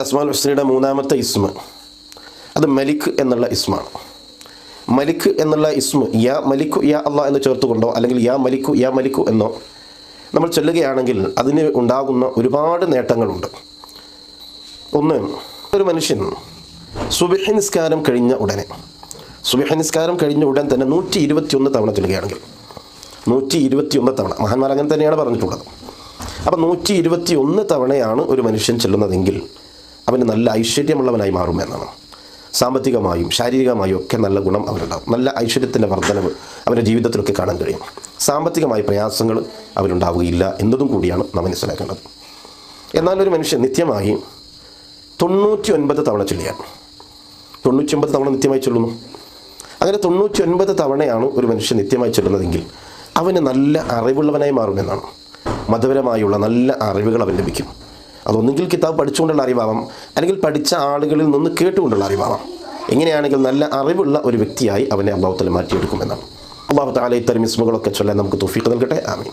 അസ്മാൽ ഹുസ്നയുടെ മൂന്നാമത്തെ ഇസ്മ. അത് മലിക് എന്നുള്ള ഇസ്മാണ്. മലിക് എന്നുള്ള ഇസ്മ യാ മലിക്കു യാ അള്ളാഹ് എന്ന് ചേർത്തുകൊണ്ടോ അല്ലെങ്കിൽ യാ മലിക്കു യാ മലിക്കു എന്നോ നമ്മൾ ചൊല്ലുകയാണെങ്കിൽ അതിന് ഉണ്ടാകുന്ന ഒരുപാട് നേട്ടങ്ങളുണ്ട്. ഒന്ന് ഒരു മനുഷ്യൻ സുബിഹ നിസ്കാരം കഴിഞ്ഞ ഉടനെ സുബിഹ നിസ്കാരം കഴിഞ്ഞ ഉടൻ തന്നെ നൂറ്റി ഇരുപത്തിയൊന്ന് തവണ ചൊല്ലുകയാണെങ്കിൽ നൂറ്റി ഇരുപത്തിയൊന്ന് തവണ മഹാന്മാർ അങ്ങനെ തന്നെയാണ് പറഞ്ഞിട്ടുള്ളത്. അപ്പം നൂറ്റി ഇരുപത്തി ഒന്ന് തവണയാണ് ഒരു മനുഷ്യൻ ചെല്ലുന്നതെങ്കിൽ അവന് നല്ല ഐശ്വര്യമുള്ളവനായി മാറുമെന്നാണ് സാമ്പത്തികമായും ശാരീരികമായും ഒക്കെ നല്ല ഗുണം അവനുണ്ടാകും നല്ല ഐശ്വര്യത്തിന്റെ വർധനവ് അവന്റെ ജീവിതത്തിലൊക്കെ കാണാൻ കഴിയും. സാമ്പത്തികമായ പ്രയാസങ്ങൾ അവനുണ്ടാവുകയില്ല എന്നതും കൂടിയാണ് നാം മനസ്സിലാക്കേണ്ടത്. എന്നാൽ ഒരു മനുഷ്യൻ നിത്യമായി തൊണ്ണൂറ്റി ഒൻപത് തവണ ചൊല്ലിയാണ് തൊണ്ണൂറ്റി ഒൻപത് തവണ നിത്യമായി ചൊല്ലുന്നു. അങ്ങനെ തൊണ്ണൂറ്റി ഒൻപത് തവണയാണ് ഒരു മനുഷ്യൻ നിത്യമായി ചൊല്ലുന്നതെങ്കിൽ അവന് നല്ല അറിവുള്ളവനായി മാറുമെന്നാണ് മതപരമായുള്ള നല്ല അറിവുകൾ അവൻ ലഭിക്കും. അതൊന്നുകിൽ കിതാബ് പഠിച്ചുകൊണ്ടുള്ള അറിവാവാം? അല്ലെങ്കിൽ പഠിച്ച ആളുകളിൽ നിന്ന് കേട്ടുകൊണ്ടുള്ള അറിവാവാം? എങ്ങനെയാണെങ്കിൽ നല്ല അറിവുള്ള ഒരു വ്യക്തിയായി അവനെ അള്ളാഹുത്തല മാറ്റിയെടുക്കുമെന്നാണ്. അള്ളാഹു താല ഇത്തരം ഇസ്മുകളൊക്കെ ചൊല്ലാൻ നമുക്ക് തുഫീക്ക് നൽകട്ടെ. ആമീൻ.